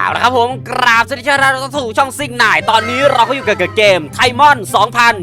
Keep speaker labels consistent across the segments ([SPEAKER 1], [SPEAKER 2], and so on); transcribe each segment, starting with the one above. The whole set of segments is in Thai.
[SPEAKER 1] เอาละครับผมกราบสวัสดีชาวเราสู่ช่องซิงหน่าย ตอนนี้เราก็อยู่กับเกมไทมอน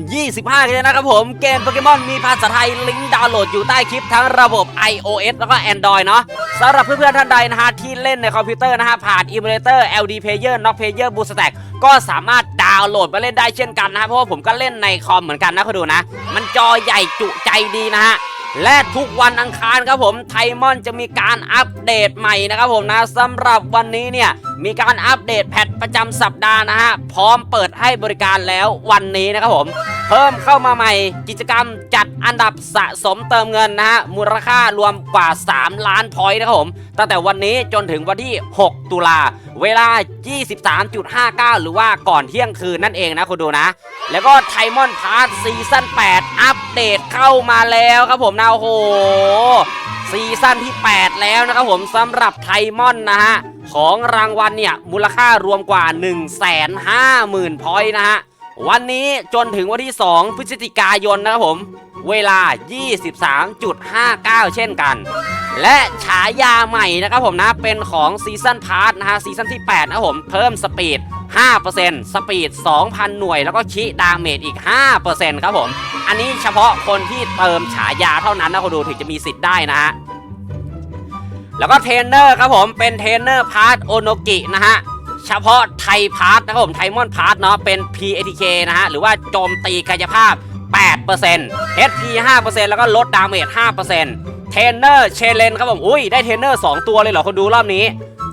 [SPEAKER 1] 2025 กันแล้วนะครับผมเกมโปเกมอนมีภาษาไทยลิงก์ดาวน์โหลดอยู่ใต้คลิปทั้งระบบ iOS แล้วก็ Android เนาะสำหรับเพื่อนๆท่านใดนะฮะที่เล่นในคอมพิวเตอร์นะฮะผ่าน Emulator LD Player Knock Player Boost Stack ก็สามารถดาวน์โหลดมาเล่นได้เช่นกันนะฮะเพราะว่าผมก็เล่นในคอมเหมือนกันนะคุณดูนะ มันจอใหญ่จุใจดีนะฮะ และทุกวันอังคารครับผมไทมอนจะมีการอัปเดตใหม่นะครับผมนะสำหรับวันนี้เนี่ยมีการอัปเดตแพทประจำสัปดาห์นะฮะพร้อมเปิดให้บริการแล้ววันนี้นะครับผม เพิ่มเข้ามาใหม่ กิจกรรมจัดอันดับสะสมเติมเงินนะฮะมูลค่ารวมกว่า 3 ล้านพอยต์นะครับผมตั้งแต่วันนี้จนถึงวันที่ 6 ตุลา เวลา 23.59 หรือว่าก่อนเที่ยงคืนนั่นเองนะคุณดูนะ แล้วก็ไทมอนพาร์ทซีซั่น8 อัปเดตเข้ามาแล้วครับผมนะโอ้โหซีซั่นที่ 8 แล้วนะครับผมสำหรับไทมอนนะฮะ ของรางวัลเนี่ย มูลค่ารวมกว่า 1 5 0 0 0 0 พอยต์นะฮะ วันนี้จนถึงวันที่ 2 พฤศจิกายนนะครับผม เวลา 23.59 เช่นกัน และฉายาใหม่นะครับผมนะ เป็นของซีซันพาร์ทนะฮะซีซันที่ 8 นะครับผม เพิ่มสปีด 5%สปีด 2,000 หน่วย แล้วก็ชิดาเมจอีก 5%ครับผม อันนี้เฉพาะคนที่เติมฉายาเท่านั้นนะคุณดูถึงจะมีสิทธิ์ได้นะฮะแล้วก็เทรนเนอร์ครับผมเป็นเทรนเนอร์พาร์ทโอโนกินะฮะ เฉพาะไทยพาร์ตนะครับผมไทมอนพาร์ตเนาะเป็น PATK นะฮะหรือว่าโจมตีกายภาพ 8% HP 5%แล้วก็ลดดาเมจ5%เทรนเนอร์เชเลนครับผม อุ้ยได้เทรนเนอร์2ตัวเลยเหรอคนดูรอบนี้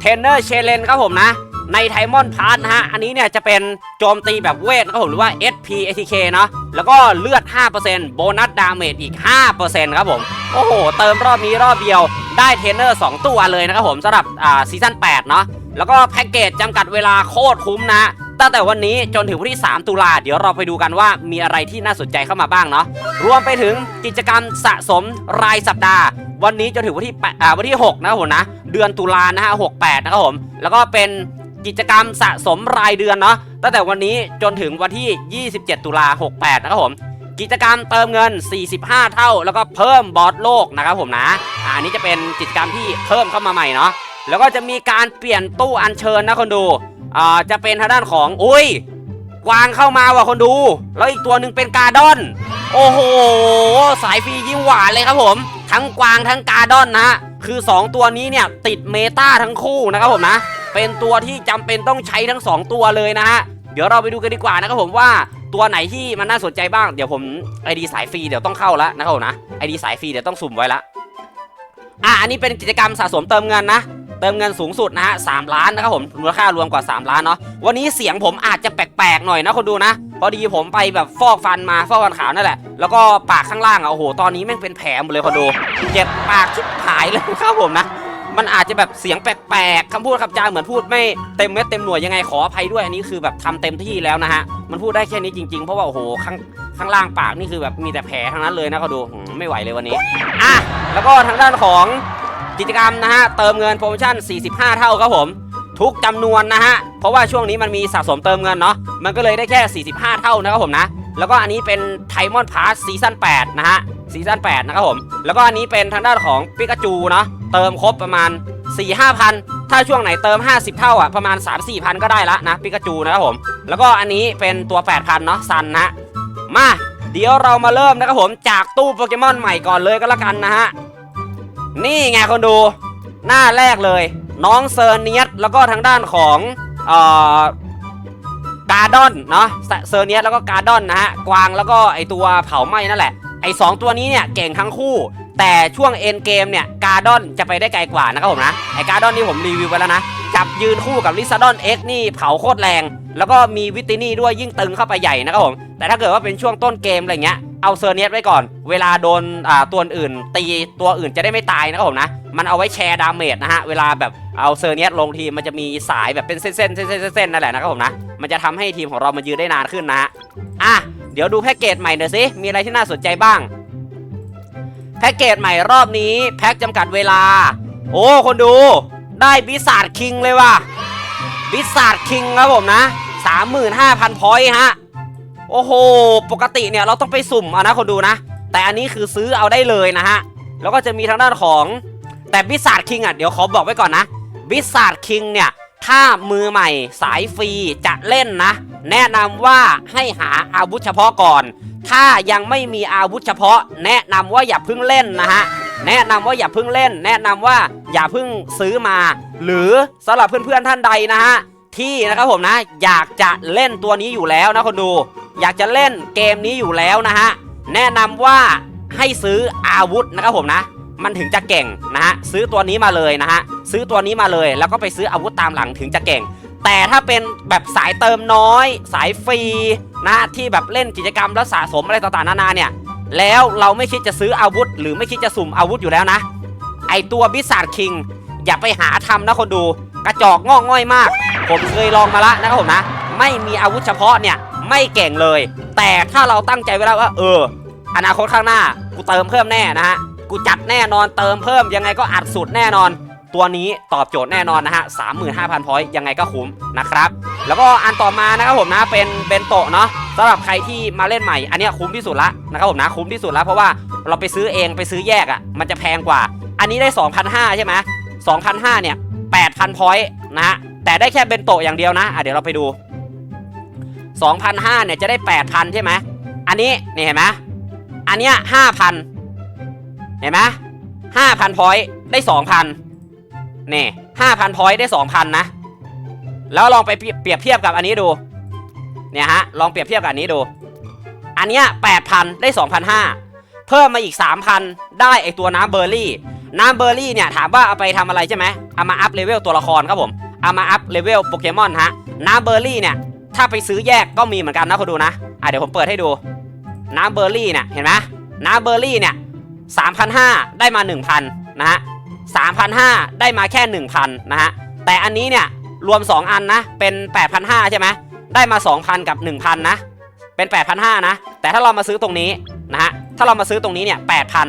[SPEAKER 1] เทรนเนอร์เชเลนครับผมนะ ในไทมอนพาร์ทนะฮะ อันนี้เนี่ยจะเป็นโจมตีแบบเวทนะครับผมหรือว่า SP ATK เนาะแล้วก็เลือด 5%โบนัสดาเมจอีก 5%ครับผม โอ้โห เติมรอบนี้รอบเดียวได้เทรนเนอร์ 2 ตัวเลยนะครับผมสำหรับอ่าซีซั่น8 เนาะแล้วก็แพ็กเกจจำกัดเวลาโคตรคุ้มนะตั้งแต่วันนี้จนถึงวันที่ 3 ตุลาเดี๋ยวเราไปดูกันว่ามีอะไรที่น่าสนใจเข้ามาบ้างเนาะรวมไปถึงกิจกรรมสะสมรายสัปดาห์ วันนี้จนถึงวันที่วันที่ 6 นะครับผมนะ เดือนตุลานะฮะ 68 นะครับผม แล้วก็เป็น กิจกรรมสะสมรายเดือนเนาะตั้งแต่วันนี้จนถึงวันที่ 27 ตุลา68 นะครับผม กิจกรรมเติมเงิน 45 เท่า แล้วก็เพิ่มบอสโลกนะครับผมนะอันนี้จะเป็นกิจกรรมที่เพิ่มเข้ามาใหม่เนาะแล้วก็จะมีการเปลี่ยนตู้อัญเชิญนะคนดูอ่าจะเป็นทางด้านของอุ้ยกวางเข้ามาว่ะคนดู แล้วอีกตัวหนึ่งเป็นกาดอน โอ้โห สายฟรียิ้มหวานเลยครับผม ทั้งกวางทั้งกาดอนนะฮะคือ 2 ตัวนี้เนี่ยติดเมตาทั้งคู่นะครับผมนะ เป็นตัวที่จำเป็นต้องใช้ทั้ง 2 ตัวเลยนะฮะ เดี๋ยวเราไปดูกันดีกว่านะครับผมว่าตัวไหนที่มันน่าสนใจบ้าง เดี๋ยวผมไอดีสายฟรีเดี๋ยวต้องเข้าแล้วนะครับผมนะไอดีสายฟรีเดี๋ยวต้องสุ่มไว้ละอะอันนี้เป็นกิจกรรมสะสมเติมเงินนะเติมเงินสูงสุดนะฮะสล้านนะครับผมมูลค่ารวมกว่า 3 ล้านเนาะวันนี้เสียงผมอาจจะแปลกๆหน่อยนะคนดูนะ พอดีผมไปแบบฟอกฟันมาฟอกฟันขาวนั่นแหละ แล้วก็ปากข้างล่างอะโอ้โหตอนนี้แม่งเป็นแผลหมดเลยคนดูเจ็บปากชิบหายเลยครับผมนะ มันอาจจะแบบเสียงแปลกๆคำพูดคำจาเหมือนพูดไม่เต็มเม็ดเต็มหน่วยยังไงขออภัยด้วยอันนี้คือแบบทำเต็มที่แล้วนะฮะมันพูดได้แค่นี้จริงๆเพราะว่าโอ้โหข้างข้างล่างปากนี่คือแบบมีแต่แผลทั้งนั้นเลยนะเขาดูไม่ไหวเลยวันนี้อะแล้วก็ทางด้านของกิจกรรมนะฮะเติมเงินโปรโมชั่น 45 เท่าครับผมทุกจำนวนนะฮะ เพราะว่าช่วงนี้มันมีสะสมเติมเงินเนาะ มันก็เลยได้แค่ 45 เท่านะครับผมนะ แล้วก็อันนี้เป็นไทมอนพาสซีซั่น8นะฮะ ซีซั่น8นะครับผม แล้วก็อันนี้เป็นทางด้านของปิกาจูเนาะเติมครบประมาณ 4 5พันถ้าช่วงไหนเติม 50 เท่าอะประมาณ 3 4พันก็ได้ละนะปิกาจูนะครับผม แล้วก็อันนี้เป็นตัว 8,000 เนาะซันนะ มาเดี๋ยวเรามาเริ่มนะครับผมจากตู้โปเกมอนใหม่ก่อนเลยก็แล้วกันนะฮะ นี่ไงคนดูหน้าแรกเลย น้องเซอร์เนียสแล้วก็ทางด้านของเอ่อกาดอนเนาะเซเซอร์เนียสแล้วก็กาดอนนะฮะกวางแล้วก็ไอตัวเผาไหม้นั่นแหละ ไอสองตัวนี้เนี่ยเก่งทั้งคู่ แต่ช่วงเอ็นเกมเนี่ยกาดอนจะไปได้ไกลกว่านะครับผมนะไอกาดอนนี่ผมรีวิวไปแล้วนะจับยืนคู่กับลิซาดอนเอ็กนี่เผาโคตรแรง แล้วก็มีวิตินี่ด้วยยิ่งตึงเข้าไปใหญ่นะครับผมแต่ถ้าเกิดว่าเป็นช่วงต้นเกมอะไรเงี้ย เอาเซอร์เนียสไว้ก่อน เวลาโดนอ่าตัวอื่น ตีตัวอื่นจะได้ไม่ตายนะครับผมนะ มันเอาไว้แชร์ดาเมจนะฮะ เวลาแบบเอาเซอร์เนียสลงทีมมันจะมีสายแบบเป็นเส้นๆเส้นๆเส้นๆนๆนั่นแหละนะครับผมนะ มันจะทำให้ทีมของเรามันยืนได้นานขึ้นนะฮะ อะ เดี๋ยวดูแพ็กเกจใหม่หน่อยสิ มีอะไรที่น่าสนใจบ้าง แพ็กเกจใหม่รอบนี้แพ็กจำกัดเวลา โอ้ คนดู ได้บิสาดคิงเลยว่ะบิสาดคิงครับผมนะ 35,000พอยต์ฮะ โอ้โห ปกติเนี่ยเราต้องไปสุ่มเอานะคนดูนะ แต่อันนี้คือซื้อเอาได้เลยนะฮะ แล้วก็จะมีทางด้านของ แต่บิสาดคิงอะ เดี๋ยวขอบอกไว้ก่อนนะบิสาดคิงเนี่ย ถ้ามือใหม่สายฟรีจะเล่นนะ แนะนำว่าให้หาอาวุธเฉพาะก่อน ถ้ายังไม่มีอาวุธเฉพาะ แนะนำว่าอย่าเพิ่งเล่นนะฮะแนะนำว่าอย่าเพิ่งเล่น แนะนำว่าอย่าเพิ่งซื้อมา หรือสำหรับเพื่อนๆท่านใดนะฮะที่นะครับผมนะ อยากจะเล่นตัวนี้อยู่แล้วนะคนดู อยากจะเล่นเกมนี้อยู่แล้วนะฮะ แนะนำว่าให้ซื้ออาวุธนะครับผมนะ มันถึงจะเก่งนะฮะ ซื้อตัวนี้มาเลยนะฮะ ซื้อตัวนี้มาเลย แล้วก็ไปซื้ออาวุธตามหลังถึงจะเก่ง แต่ถ้าเป็นแบบสายเติมน้อย สายฟรีนะที่แบบเล่นกิจกรรมแล้วสะสมอะไรต่างๆนานาเนี่ย แล้วเราไม่คิดจะซื้ออาวุธ หรือไม่คิดจะสุ่มอาวุธอยู่แล้วนะ ไอตัวบิสซาร์ดคิงอย่าไปหาทำนะคนดู กระจอกงอกง่อยมาก ผมเคยลองมาละนะครับผมนะ ไม่มีอาวุธเฉพาะเนี่ย ไม่เก่งเลย แต่ถ้าเราตั้งใจไว้แล้วว่า เออ อนาคตข้างหน้า กูเติมเพิ่มแน่นะฮะ กูจัดแน่นอนเติมเพิ่มยังไงก็อัดสุดแน่นอน ตัวนี้ตอบโจทย์แน่นอนนะฮะ 35,000พอยต์ยังไงก็คุ้มนะครับ แล้วก็อันต่อมานะครับผมนะเป็นเบนโตะเนาะสำหรับใครที่มาเล่นใหม่ อันนี้คุ้มที่สุดละนะครับผมนะคุ้มที่สุดละเพราะว่าเราไปซื้อเองไปซื้อแยกอะ่ะมันจะแพงกว่า อันนี้ได้ 2,500ใช่ไหม2,500เนี่ย8,000พอยต์นะฮะแต่ได้แค่เบนโตะอย่างเดียวนะอะเดี๋ยวเราไปดู 2,500เนี่ยจะได้ 8,000 ใช่ไหม อันนี้นี่เห็นไหมอันเนี้ย5,000 เห็นไหม5,000พอยต์ได้ 2,000 นี่5,000พอยต์ได้ 2,000 นะ แล้วลองไปเปรียบเทียบกับอันนี้ดู เนี่ยฮะ ลองเปรียบเทียบกับอันนี้ดู อันเนี้ย8,000 ได้ 2,500 เพิ่มมาอีก 3,000 ได้ไอตัวน้ำเบอร์รี่ น้ำเบอร์รี่เนี่ยถามว่าเอาไปทำอะไรใช่ไหมเอามาอัพเลเวลตัวละครครับผมเอามาอัพเลเวลโปเกมอนฮะน้ำเบอร์รี่เนี่ย ถ้าไปซื้อแยกก็มีเหมือนกันนะคุณดูนะอะเดี๋ยวผมเปิดให้ดู น้ำเบอร์รี่เนี่ยเห็นไหมน้ำเบอร์รี่เนี่ย3,500ได้มา1,000นะฮะ3,500ได้มาแค่1,000นะฮะแต่อันนี้เนี่ยรวม 2 อันนะ เป็น8,500ใช่ไหมได้มา 2,000 กับ 1,000 นะ เป็น 8,500นะ แต่ถ้าเรามาซื้อตรงนี้นะฮะถ้าเรามาซื้อตรงนี้เนี่ย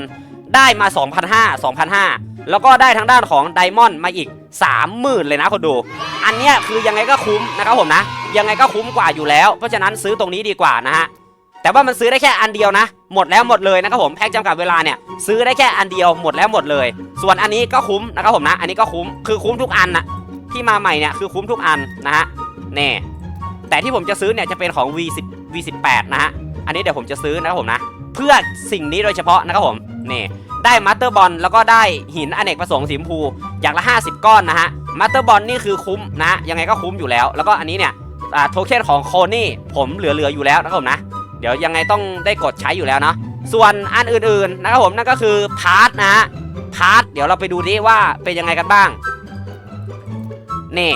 [SPEAKER 1] 8,000 ได้มา 2,500 2,500 แล้วก็ได้ทางด้านของไดมอนด์มาอีก 30,000 เลยนะคนดู อันเนี้ยคือยังไงก็คุ้มนะครับผมนะ ยังไงก็คุ้มกว่าอยู่แล้ว เพราะฉะนั้นซื้อตรงนี้ดีกว่านะฮะแต่ว่ามันซื้อได้แค่อันเดียวนะ หมดแล้วหมดเลยนะครับผมแพ็กจำกัดเวลาเนี่ยซื้อได้แค่อันเดียวหมดแล้วหมดเลย ส่วนอันนี้ก็คุ้มนะครับผมนะ อันนี้ก็คุ้มคือคุ้มทุกอันนะที่มาใหม่เนี่ยคือคุ้มทุกอันนะฮะแน่แต่ที่ผมจะซื้อเนี่ยจะเป็นของ V10 V18 นะฮะอันนี้เดี๋ยวผมจะซื้อนะครับผมนะ เพื่อสิ่งนี้โดยเฉพาะนะครับผมนี่ ได้มัตเตอร์บอลแล้วก็ได้หินอเนกประสงค์สีชมพูอย่างละ 50 ก้อนนะฮะมัตเตอร์บอลนี่คือคุ้มนะ ยังไงก็คุ้มอยู่แล้ว แล้วก็อันนี้เนี่ยโทเค็นของโคนี่ผมเหลือๆอยู่แล้วนะครับผมนะ เดี๋ยวยังไงต้องได้กดใช้อยู่แล้วเนาะส่วนอันอื่นๆนะครับผมนั่นก็คือพาร์ทนะฮะพาร์ทเดี๋ยวเราไปดูดิว่าเป็นยังไงกันบ้างนี่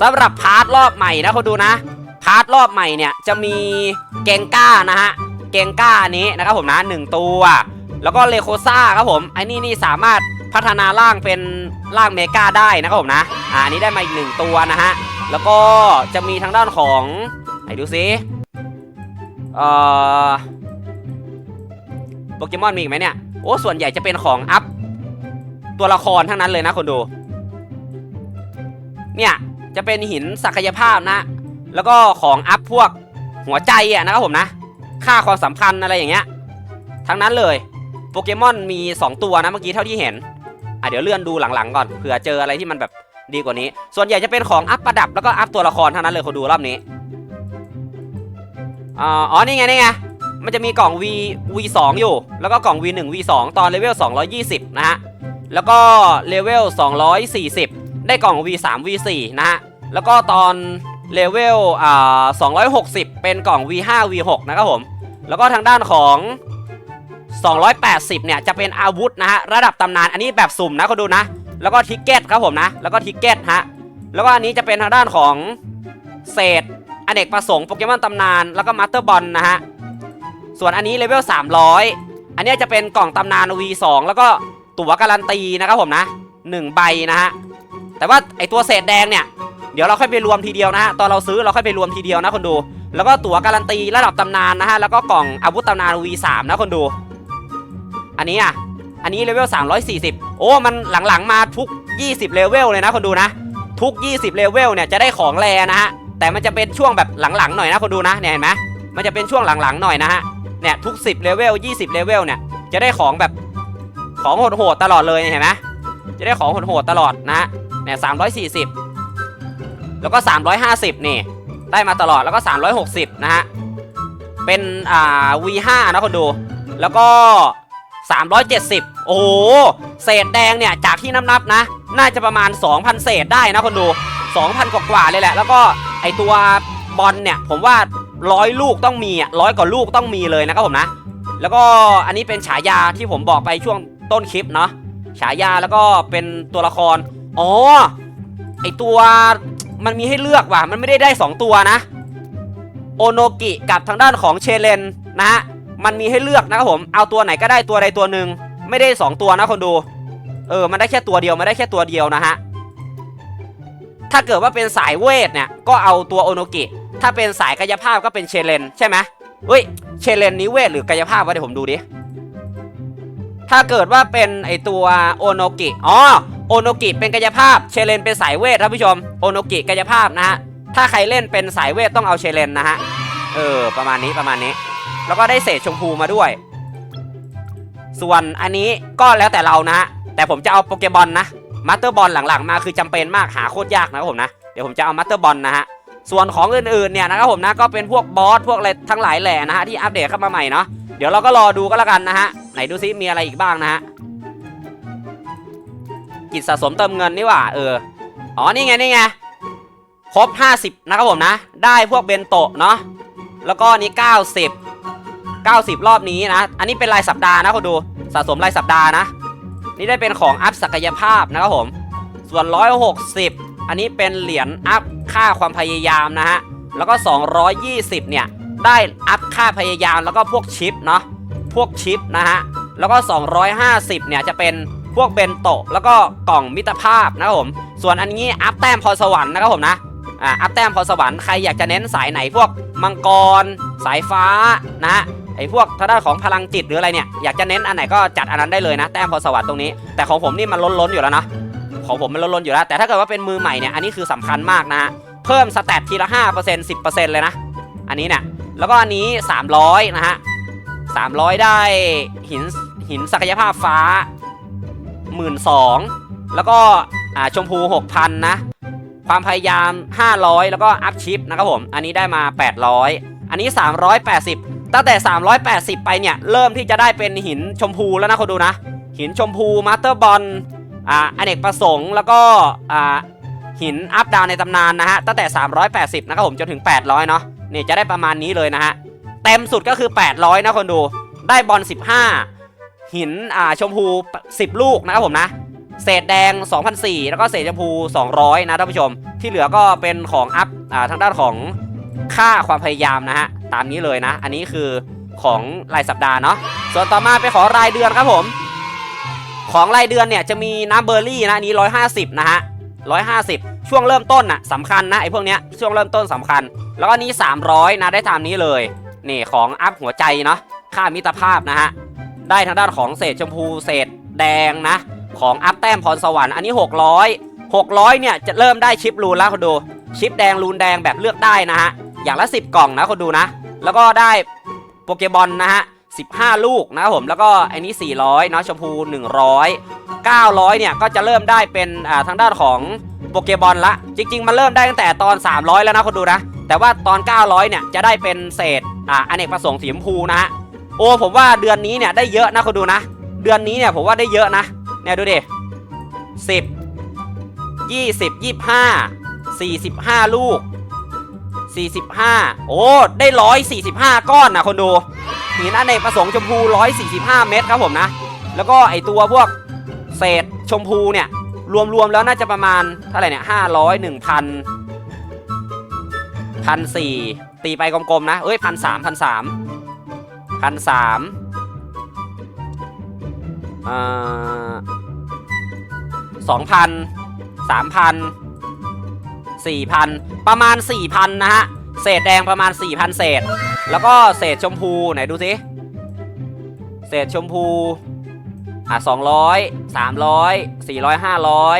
[SPEAKER 1] สำหรับพาร์ทรอบใหม่นะคนดูนะพาร์ทรอบใหม่เนี่ยจะมีเกงก้านะฮะเกงก้านี้นะครับผมนะหนึ่งตัว แล้วก็เลโคซ่าครับผมไอ้นี่นี่สามารถพัฒนาร่างเป็นร่างเมกาได้นะครับผมนะอ่าอันนี้ได้มาอีกหนึ่งตัวนะฮะแล้วก็จะมีทางด้านของไหนดูซิเอ่อโปเกมอนมีอีกไหมเนี่ยโอ้ส่วนใหญ่จะเป็นของอัพตัวละครทั้งนั้นเลยนะคนดูเนี่ยจะเป็นหินศักยภาพนะ แล้วก็ของอัพพวกหัวใจอะนะครับผมนะ ค่าความสัมพันธ์อะไรอย่างเงี้ย ทั้งนั้นเลย โปเกมอนมี 2 ตัวนะเมื่อกี้เท่าที่เห็น อะเดี๋ยวเลื่อนดูหลังๆก่อนเผื่อเจออะไรที่มันแบบดีกว่านี้ ส่วนใหญ่จะเป็นของอัพประดับแล้วก็อัพตัวละครทั้งนั้นเลยคนดูรอบนี้ อ๋อ นี่ไงนี่ไง มันจะมีกล่อง V V2 อยู่ แล้วก็กล่อง V1 V2 ตอนเลเวล 220 นะฮะ แล้วก็เลเวล 240 ได้กล่อง V3 V4 นะฮะ แล้วก็ตอนเลเวล อ่า 260 เป็นกล่อง V5 V6 นะครับผม แล้วก็ทางด้านของ 280 เนี่ยจะเป็นอาวุธนะฮะระดับตำนานอันนี้แบบสุ่มนะคนดูนะ แล้วก็ทิกเก็ตครับผมนะ แล้วก็ทิกเก็ตฮะแล้วก็อันนี้จะเป็นทางด้านของเศษอเนกประสงค์โปเกมอนตำนานแล้วก็มาสเตอร์บอลนะฮะส่วนอันนี้เลเวล300 อันนี้จะเป็นกล่องตำนาน V2 แล้วก็ตั๋วการันตีนะครับผมนะ 1 ใบนะฮะแต่ว่าไอตัวเศษแดงเนี่ยเดี๋ยวเราค่อยไปรวมทีเดียวนะฮะตอนเราซื้อเราค่อยไปรวมทีเดียวนะคนดู แล้วก็ตั๋วการันตีระดับตำนานนะฮะแล้วก็กล่องอาวุธตำนาน V3 นะคนดู อันนี้อะ อันนี้เลเวล340 โอ้ มันหลังๆมาทุก 20 เลเวลเลยนะคนดูนะ ทุก 20 เลเวลเนี่ยจะได้ของแรนะฮะ แต่มันจะเป็นช่วงแบบหลังๆหน่อยนะคนดูนะ เนี่ยเห็นไหมมันจะเป็นช่วงหลังๆหน่อยนะฮะ เนี่ยทุก 10 เลเวล 20 เลเวลเนี่ยจะได้ของแบบของโหดๆตลอดเลยเห็นไหมจะได้ของโหดๆตลอดนะฮะ เนี่ย340แล้วก็ 350 นี่ ได้มาตลอดแล้วก็ 360 นะฮะ เป็นอ่า V5 นะคนดู แล้วก็ 370 โอ้โห เศษแดงเนี่ย จากที่นับๆนะ น่าจะประมาณ 2,000 เศษได้นะคนดู 2,000 กว่าๆเลยแหละ แล้วก็ไอตัวบอลเนี่ย ผมว่าร้อยลูกต้องมีอะร้อยกว่าลูกต้องมีเลยนะครับผมนะ แล้วก็อันนี้เป็นฉายาที่ผมบอกไปช่วงต้นคลิปเนาะ ฉายาแล้วก็เป็นตัวละคร อ๋อ ไอตัวมันมีให้เลือกว่ะ มันไม่ได้ได้ 2 ตัวนะ โอโนกิกับทางด้านของเชเลนนะฮะ มันมีให้เลือกนะครับผมเอาตัวไหนก็ได้ตัวใดตัวหนึ่งไม่ได้ 2 ตัวนะคนดู เออ มันได้แค่ตัวเดียวมันได้แค่ตัวเดียวนะฮะถ้าเกิดว่าเป็นสายเวทเนี่ยก็เอาตัวโอโนกิถ้าเป็นสายกายภาพก็เป็นเชเลนใช่ไหมเฮ้ยเชเลนนี้เวทหรือกายภาพวะเดี๋ยวผมดูดิถ้าเกิดว่าเป็นไอตัวโอโนกิอ๋อโอโนกิเป็นกายภาพเชเลนเป็นสายเวทท่านผู้ชมโอโนกิกายภาพนะฮะถ้าใครเล่นเป็นสายเวทต้องเอาเชเลนนะฮะเออประมาณนี้ประมาณนี้ แล้วก็ได้เศษชมพูมาด้วย ส่วนอันนี้ก็แล้วแต่เรานะฮะแต่ผมจะเอาโปเกมอนนะมาสเตอร์บอลหลังๆ มาคือจำเป็นมากหาโคตรยากนะครับผมนะ เดี๋ยวผมจะเอามาสเตอร์บอลนะฮะ ส่วนของอื่นๆเนี่ยนะครับผมนะก็เป็นพวกบอสพวกอะไรทั้งหลายแหล่นะฮะที่อัปเดตเข้ามาใหม่เนาะ เดี๋ยวเราก็รอดูก็แล้วกันนะฮะ ไหนดูซิมีอะไรอีกบ้างนะฮะ กิจสะสมเติมเงินนี่ว่าเออ อ๋อนี่ไงนี่ไง ครบ 50 นะครับผมนะ ได้พวกเบนโตะเนาะ แล้วก็นี่90 90 รอบนี้นะ อันนี้เป็นรายสัปดาห์นะคุณดู สะสมรายสัปดาห์นะ นี่ได้เป็นของอัพศักยภาพนะครับผม ส่วน 160 อันนี้เป็นเหรียญอัพค่าความพยายามนะฮะ แล้วก็ 220 เนี่ย ได้อัพค่าพยายามแล้วก็พวกชิปเนาะ พวกชิปนะฮะ แล้วก็ 250 เนี่ยจะเป็นพวกเบนโตะแล้วก็กล่องมิตรภาพนะครับผม ส่วนอันนี้อัพแต้มพรสวรรค์นะครับผมนะอ่าอัพแต้มพรสวรรค์ใครอยากจะเน้นสายไหนพวกมังกร สายฟ้านะฮะ ไอ้พวกทางด้านของพลังจิตหรืออะไรเนี่ยอยากจะเน้นอันไหนก็จัดอันนั้นได้เลยนะแต้มพรสวรรค์ตรงนี้ แต่ของผมนี่มันล้นๆอยู่แล้วนะของผมมันล้นๆอยู่แล้ว แต่ถ้าเกิดว่าเป็นมือใหม่เนี่ยอันนี้คือสำคัญมากนะฮะเพิ่มสแตททีละ5% 10%เลยนะ อันนี้เนี่ยแล้วก็อันนี้ 300 นะฮะ 300 ได้หินหินศักยภาพฟ้า 12,000 แล้วก็อ่าชมพู 6,000 นะ ความพยายาม 500 แล้วก็อัพชิปนะครับผม อันนี้ได้มา 800 อันนี้ 380 ตั้งแต่ 380 ไปเนี่ย เริ่มที่จะได้เป็นหินชมพูแล้วนะคนดูนะ หินชมพูมาสเตอร์บอลอ่าอเนกประสงค์แล้วก็อ่าหินอัพดาวในตำนานนะฮะ ตั้งแต่ 380 นะครับผมจนถึง 800 เนาะนี่จะได้ประมาณนี้เลยนะฮะ เต็มสุดก็คือ 800 นะคนดู ได้บอล 15 หินอ่าชมพู 10 ลูกนะครับผมนะ เศษแดง 2,004 แล้วก็เศษชมพู 200 นะท่านผู้ชม ที่เหลือก็เป็นของอัพอ่าทางด้านของค่าความพยายามนะฮะ ตามนี้เลยนะ อันนี้คือของรายสัปดาห์เนาะส่วนต่อมาไปขอรายเดือนครับผม ของรายเดือนเนี่ยจะมีน้ำเบอร์รี่นะอันนี้ 150 นะฮะ 150 ช่วงเริ่มต้นน่ะสำคัญนะไอ้พวกเนี้ยช่วงเริ่มต้นสำคัญ แล้วก็นี้ 300 นะได้ตามนี้เลยนี่ของอัพหัวใจเนาะค่ามิตรภาพนะฮะได้ทางด้านของเศษชมพูเศษแดงนะ ของอัพแต้มพรสวรรค์อันนี้ 600 600 เนี่ยจะเริ่มได้ชิปรูนแล้วคนดูชิปแดงรูนแดงแบบเลือกได้นะฮะ อย่างละ 10 กล่องนะคนดูนะ แล้วก็ได้โปเกบอลนะฮะ15 ลูกนะครับผมแล้วก็อันนี้ 400เนาะชมพู 100 900 เนี่ยก็จะเริ่มได้เป็นอ่าทางด้านของโปเกบอลละ จริง ๆ มันเริ่มได้ตั้งแต่ตอน 300 แล้วนะคนดูนะ แต่ว่าตอน 900 เนี่ยจะได้เป็นเศษอ่าอเนกประสงค์สีชมพูนะฮะโอ้ผมว่าเดือนนี้เนี่ยได้เยอะนะคนดูนะ เดือนนี้เนี่ยผมว่าได้เยอะนะเนี่ยดูดิสิบยี่สิบยี่ห้าสี่สิบห้าลูก สี่สิบห้าโอ้ ได้ร้อยสี่สิบห้าก้อนนะคนดูหินอเนกประสงค์ชมพูร้อยสี่สิบห้าเม็ดครับผมนะ แล้วก็ไอตัวพวกเศษชมพูเนี่ย รวมๆแล้วน่าจะประมาณเท่าไหร่เนี่ยห้าร้อยหนึ่งพันพันสี่ตีไปกลมๆนะ เอ้ยพันสามพันสามพันสามสองพันสามพัน สี่พันประมาณสี่พันนะฮะ เศษแดงประมาณสี่พันเศษ แล้วก็เศษชมพูไหนดูสิเศษชมพู อะสองร้อยสามร้อยสี่ร้อยห้าร้อย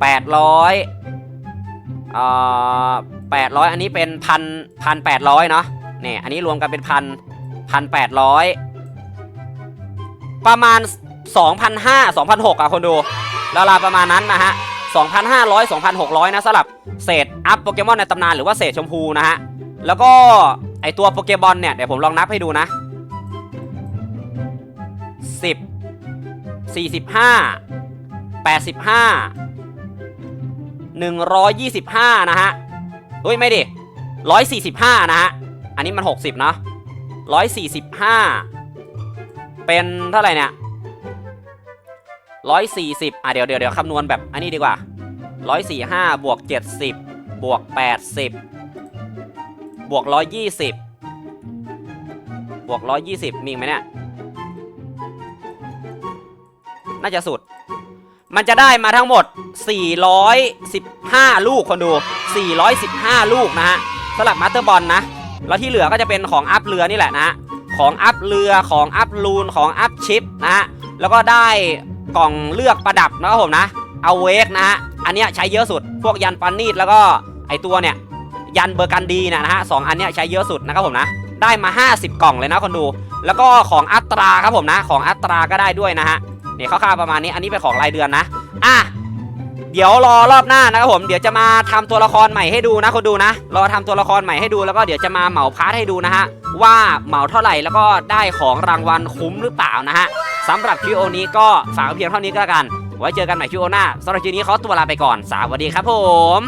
[SPEAKER 1] แปดร้อยอ่าแปดร้อยอันนี้เป็นพันพันแปดร้อยเนาะเนี่ยอันนี้รวมกันเป็นพันพันแปดร้อยประมาณ 2,500 2,600อะคนดูราวๆประมาณนั้นนะฮะ 2,500 2,600 นะสำหรับเศษอัพโปเกมอนในตำนานหรือว่าเศษชมพูนะฮะ แล้วก็ไอตัวโปเกบอลเนี่ย เดี๋ยวผมลองนับให้ดูนะ 10 45 85 125 นะฮะเฮ้ย ไม่ดิ 145 นะฮะ อันนี้มัน 60 เนาะ145 เป็นเท่าไหร่เนี่ย 140อะเดี๋ยวเดี๋ยวเดี๋ยวคำนวณแบบอันนี้ดีกว่า 145บวก70บวก80บวก120บวก120มีอีไหมเนี่ย น่าจะสุด มันจะได้มาทั้งหมด 415 ลูกคนดู 415 ลูกนะฮะสำหรับมาสเตอร์บอลนะ แล้วที่เหลือก็จะเป็นของอัพเรือนี่แหละนะฮะของอัพเรือของอัพลูนของอัพชิปนะฮะแล้วก็ได้ กล่องเลือกประดับนะครับผมนะเอาเวกนะฮะอันเนี้ยใช้เยอะสุด พวกยันปันนีดแล้วก็ไอตัวเนี่ยยันเบอร์กันดีนะนะฮะสองอันเนี้ยใช้เยอะสุดนะครับผมนะได้มา 50 กล่องเลยนะคนดู แล้วก็ของอัตราครับผมนะ ของอัตราก็ได้ด้วยนะฮะเนี่ยคร่าวๆประมาณนี้อันนี้เป็นของรายเดือนนะอะ เดี๋ยวรอรอบหน้านะครับผมเดี๋ยวจะมาทำตัวละครใหม่ให้ดูนะคนดูนะ รอทำตัวละครใหม่ให้ดูแล้วก็เดี๋ยวจะมาเหมาพาร์ทให้ดูนะฮะว่าเหมาเท่าไหร่แล้วก็ได้ของรางวัลคุ้มหรือเปล่านะฮะสำหรับคลิปโอนี้ก็ฝากเพียงเท่านี้ก็แล้วกัน ไว้เจอกันใหม่คลิปโอหน้าสำหรับคลิปนี้ขอตัวลาไปก่อนสวัสดีครับผม